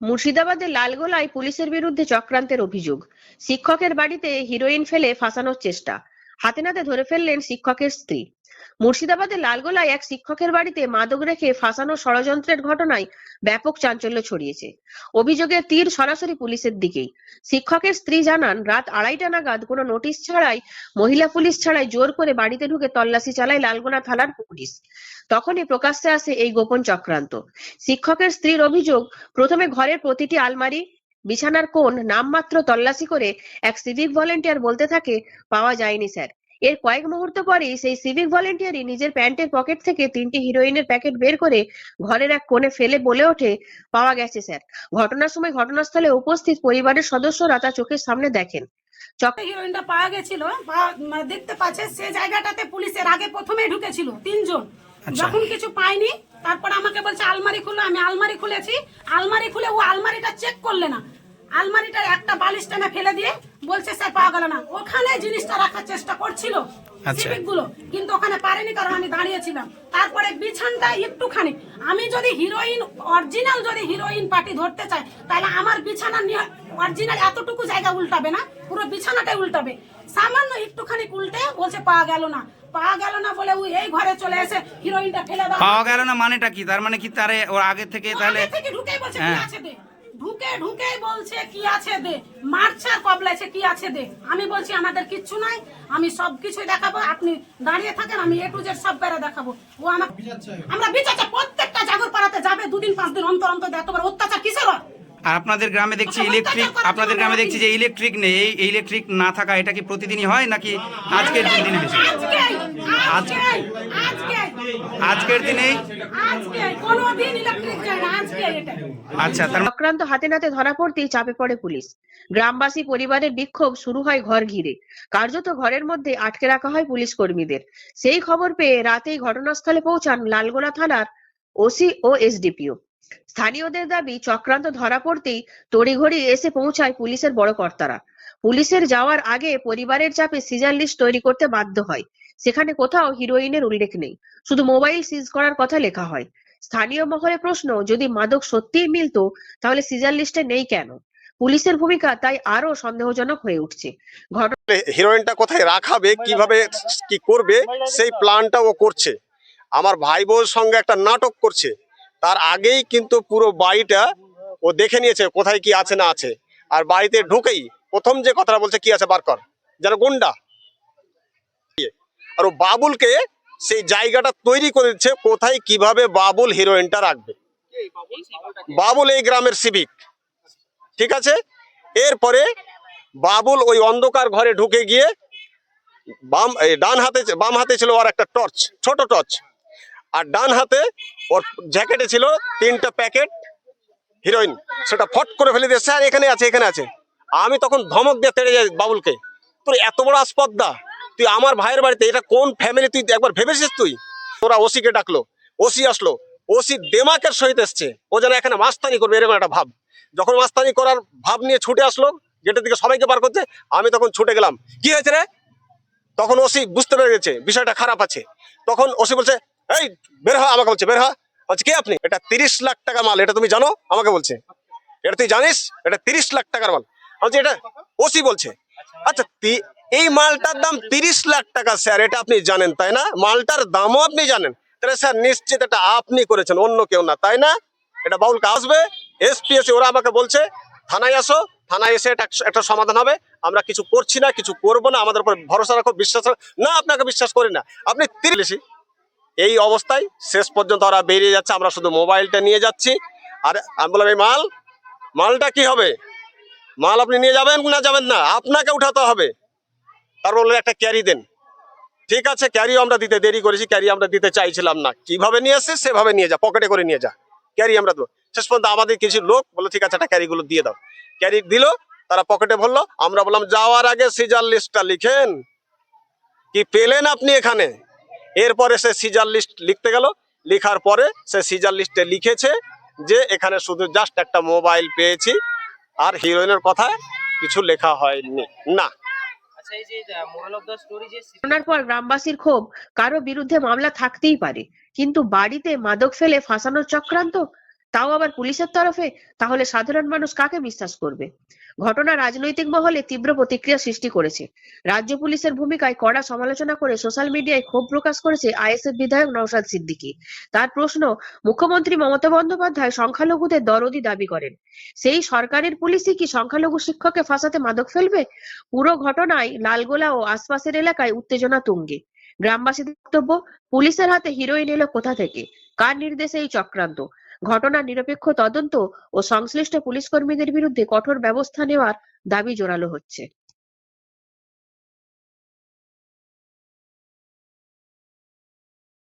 মুর্শিদাবাদের লালগোলায় পুলিশের বিরুদ্ধে চক্রান্তের অভিযোগ। শিক্ষকের বাড়িতে হিরোইন ফেলে ফাঁসানোর চেষ্টা। হাতে নাতে ধরে ফেললেন শিক্ষকের স্ত্রী। মুর্শিদাবাদের লালগোলায় এক শিক্ষকের বাড়িতে মাদক রেখে ফাঁসানো ষড়যন্ত্রের ঘটনায় ব্যাপক চাঞ্চল্য ছড়িয়েছে। অভিযোগের তীর সরাসরি পুলিশের দিকেই। শিক্ষকের স্ত্রী জানান, রাত আড়াইটা নাগাদ কোনো নোটিশ ছাড়াই, মহিলা পুলিশ ছাড়াই জোর করে বাড়িতে ঢুকে তল্লাশি চালায় লালগোলা থানার পুলিশ। তখনই প্রকাশ্যে আসে এই গোপন চক্রান্ত। শিক্ষকের স্ত্রীর অভিযোগ, প্রথমে ঘরের প্রতিটি আলমারি বিছানার কোণ নামমাত্র তল্লাশি করে এক সিভিক ভলেন্টিয়ার বলতে থাকে পাওয়া যায়নি স্যার এর কয়েক মুহূর্ত পরেই সেই সিভিক ভলেন্টিয়ারই নিজের প্যান্টের পকেট থেকে তিনটি হিরোইনের প্যাকেট বের করে ঘরের এক কোণে ফেলে বলে ওঠে পাওয়া গেছে স্যার ঘটনার সময় ঘটনাস্থলে উপস্থিত পরিবারের সদস্যরা তা চোখের সামনে দেখেন। হিরোইনটা পাওয়া গেছিল মানে দেখতে পাচ্ছে সে জায়গাটাতে পুলিশের আগে প্রথমে ঢুকেছিল তিনজন। আচ্ছা। যখন কিছু পাইনি তারপর আমাকে বলছে আলমারি খুলো আমি আলমারি খুলেছি। আলমারি খুলে ও আলমারিটা চেক করলে না। আলমারিটার একটা বালিশ টেনে ফেলে দিয়ে বলছে স্যার পাওয়া গেল না। ওখানে জিনিসটা রাখার চেষ্টা করছিল আচ্ছা। গুলো কিন্তু ওখানে পারেনি কারণ আমি দাঁড়িয়েছিলাম। তারপরে বিছানটা একটুখানি আমি যদি হিরোইন অরিজিনাল যদি হিরোইন পার্টি ধরতে চাই তাহলে আমার বিছানা অরিজিনাল এতটুকু জায়গা উল্টাবে না পুরো বিছানাটাই উল্টাবে। সামান্য একটুখানি উল্টে বলছে পাওয়া গেল না। পাওয়া গেল না বলে ও এই ঘরে চলে এসে হিরোইনটা ফেলে দাও। পাওয়া গেল না মানেটা কি? তার মানে কি তারে ওর আগে থেকে তাহলে আগে থেকে ঢুকেই বলছে কি হ্যাঁ। আছে দে। ঢুকে ঢুকেই বলছে কি আছে দে। মারছে আর কবলাইছে কি আছে দে। আমি বলছি আমাদের কিচ্ছু নাই আমি সব কিছুই দেখাবো। আপনি দাঁড়িয়ে থাকেন আমি এ টু জেড সব বেড়া দেখাবো। ও আমার আমরা বিচারছে প্রত্যেকটা জাগর পাড়াতে যাবে দুদিন পাঁচ দিন অন্তর অন্তর এতবার অত্যাচার কিসের হয়? আর আপনাদের গ্রামে দেখছি ইলেকট্রিক আপনাদের গ্রামে দেখছি যে ইলেকট্রিক নেই। এই ইলেকট্রিক না থাকা এটা কি প্রতিদিনই হয় নাকি আজকের দিনে বেশি? আজকের দিনেই আজকে কোনোদিন ইলেকট্রিক যায় না আজকে এটা। আচ্ছা তার চক্রান্ত হাতে নাতে ধরা পড়তেই চাপে পড়ে পুলিশ। গ্রামবাসী পরিবারের বিক্ষোভ শুরু হয় ঘর ঘিরে। কার্যত ঘরের মধ্যে আটকে রাখা হয় পুলিশ কর্মীদের। সেই খবর পেয়ে রাতেই ঘটনাস্থলে পৌঁছান লালগোলা থানার ওসি ও এসডিপিও। স্থানীয়দের দাবি, চক্রান্ত ধরা পড়তেই তড়িঘড়ি এসে পৌঁছায় পুলিশের বড় কর্তারা। পুলিশের যাওয়ার আগে পরিবারের চাপে সিজার লিস্ট তৈরি করতে বাধ্য হয়। সেখানে কোথাও হিরোইনের উল্লেখ নেই। শুধু মোবাইল সিজ করার কথা লেখা হয়। স্থানীয় মহলে প্রশ্ন, যদি মাদক সত্যিই মিলতো, তাহলে সিজার লিস্টে নেই কেন? পুলিশের ভূমিকা তাই আরও সন্দেহজনক হয়ে উঠছে। হিরোইনটা কোথায় রাখাবে, কীভাবে কি করবে, সেই প্ল্যানটা ও করছে। আমার ভাই বোর সঙ্গে একটা নাটক করছে। তার আগেই কিন্তু পুরো বাড়িটা ও দেখে নিয়েছে কোথায় কি আছে না আছে। আর বাড়িতে ঢুকেই প্রথম যে কথাটা বলছে, কি আছে বার কর। যেন গুন্ডা। আর ও বাবুলকে সেই জায়গাটা তৈরি করে দিচ্ছে, কোথায় কীভাবে বাবুল হিরোইনটা রাখবে। বাবুল এই গ্রামের সিভিক। ঠিক আছে? এরপরে বাবুল ওই অন্ধকার ঘরে ঢুকে গিয়ে বাম ডান হাতে, বাম হাতে ছিল ওর একটা টর্চ, ছোট টর্চ। আর ডান হাতে ওর জ্যাকেটে ছিল তিনটা প্যাকেট হিরোইন। সেটা ফট করে ফেলে দিয়ে স্যার এখানে আছে এখানে আছে। আমি তখন ধমক দিয়ে তেড়ে যাই বাবুলকে। তোর এত বড় আসপদ্দা তুই আমার ভাইয়ের বাড়িতে, এটা কোন ফ্যামিলি তুই একবার ভেবেছিস তুই? তোরা ওসিকে ডাকলো, ওসি আসলো, ওসি দেমাকের সহিত এসছে। ও যেন এখানে মাস্তানি করবে, এরকম একটা ভাব। যখন মাস্তানি করার ভাব নিয়ে ছুটে আসলো, গেটের দিকে সবাইকে পার করতে, আমি তখন ছুটে গেলাম। কি হয়েছে রে? তখন ওসি বুঝতে পেরে গেছে, বিষয়টা খারাপ আছে। তখন ওসি বলছে এই বের হ আমাকে বলছে বের হ। বলছে কে আপনি? এটা তিরিশ লাখ টাকা মাল এটা তুমি জানো? আমাকে বলছে। এটা তুই জানিস? এটা তিরিশ লাখ টাকার মাল। বলছি, এটা ওসি বলছে। আচ্ছা এই মালটার দাম তিরিশ লাখ টাকা স্যার এটা আপনি জানেন তাই না? মালটার দামও আপনি জানেন। তাহলে স্যার নিশ্চিত এটা আপনি করেছেন অন্য কেউ না তাই না? এটা বাউলকে আসবে এসপিএসি ওরা আমাকে বলছে থানায় আসো থানায় এসে এটা একটা সমাধান হবে। আমরা কিছু করছি না কিছু করব না আমাদের উপর ভরসা রাখো বিশ্বাস না আপনাকে বিশ্বাস করি না। আপনি তিরিশ এই অবস্থায় শেষ পর্যন্ত ওরা বেরিয়ে যাচ্ছে, আমরা শুধু মোবাইলটা নিয়ে যাচ্ছি। আর আমি বললাম, এই মাল, মালটা কি হবে? মাল আপনি নিয়ে যাবেন না যাবেন না, আপনাকে উঠাতে হবে। তার বলল, একটা ক্যারি দেন। ঠিক আছে, ক্যারিও আমরা দিতে দেরি করেছি, ক্যারি আমরা দিতে চাইছিলাম না। কীভাবে নিয়ে আসছে সেভাবে নিয়ে যা, পকেটে করে নিয়ে যা। ক্যারি আমরা দেবো। শেষ পর্যন্ত আমাদের কিছু লোক বলল, ঠিক আছে, একটা ক্যারিগুলো দিয়ে দাও। ক্যারি দিল, তারা পকেটে ভরলো, আমরা বললাম, যাওয়ার আগে সিজার লিস্টটা লিখেন। কি পেলেন আপনি এখানে? এরপরে সে সিজার লিস্ট লিখতে গেল। লিখার পরে সে সিজার লিস্টে লিখেছে যে এখানে শুধু জাস্ট একটা মোবাইল পেয়েছি আর হিরোইনের কথা কিছু লেখা হয়নি। না। আচ্ছা এই যে মোরাল অফ দ্য স্টোরি যে ঘটনার পর গ্রামবাসীর ক্ষোভ কারও বিরুদ্ধে মামলা থাকতেই পারে কিন্তু বাড়িতে মাদক ফেলে ফাঁসানোর চক্রান্ত তাও আবার পুলিশের তরফে? তাহলে সাধারণ মানুষ কাকে বিশ্বাস করবে? ঘটনা রাজনৈতিক মহলে তীব্র প্রতিক্রিয়া সৃষ্টি করেছে। রাজ্য পুলিশের ভূমিকায় কড়া সমালোচনা করে সোশ্যাল মিডিয়ায় ক্ষোভ প্রকাশ করেছে আইএসএফ বিধায়ক নওশাদ সিদ্দিকী। তার প্রশ্ন, মুখ্যমন্ত্রী মমতা বন্দ্যোপাধ্যায় সংখ্যালঘুদের দরদি দাবি করেন। সেই সরকারের পুলিশই কি সংখ্যালঘু শিক্ষককে ফাঁসাতে মাদক ফেলবে? পুরো ঘটনায় লালগোলা ও আশপাশের এলাকায় উত্তেজনা তুঙ্গে। গ্রামবাসীদের বক্তব্য, পুলিশের হাতে হিরোইন এলো কোথা থেকে? কার নির্দেশে এই চক্রান্ত? ঘটনার নিরপেক্ষ তদন্ত ও সংশ্লিষ্ট পুলিশ কর্মীদের বিরুদ্ধে কঠোর ব্যবস্থা নেওয়ার দাবি জোরালো হচ্ছে।